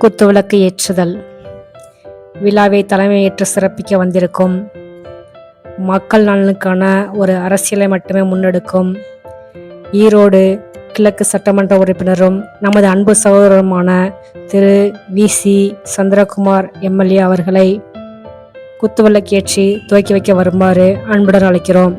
குத்துவிளக்கு ஏற்றுதல். விழாவை தலைமையேற்று சிறப்பிக்க வந்திருக்கும். மக்கள் நலனுக்கான ஒரு அரசியலை மட்டுமே முன்னெடுக்கும். ஈரோடு கிழக்கு சட்டமன்ற உறுப்பினரும் நமது அன்பு சகோதரருமான Thiru V. C. Chandrakumar MLA அவர்களை குத்துவிளக்கேற்றி துவக்கி வைக்க வருமாறு அன்புடன் அழைக்கிறோம்.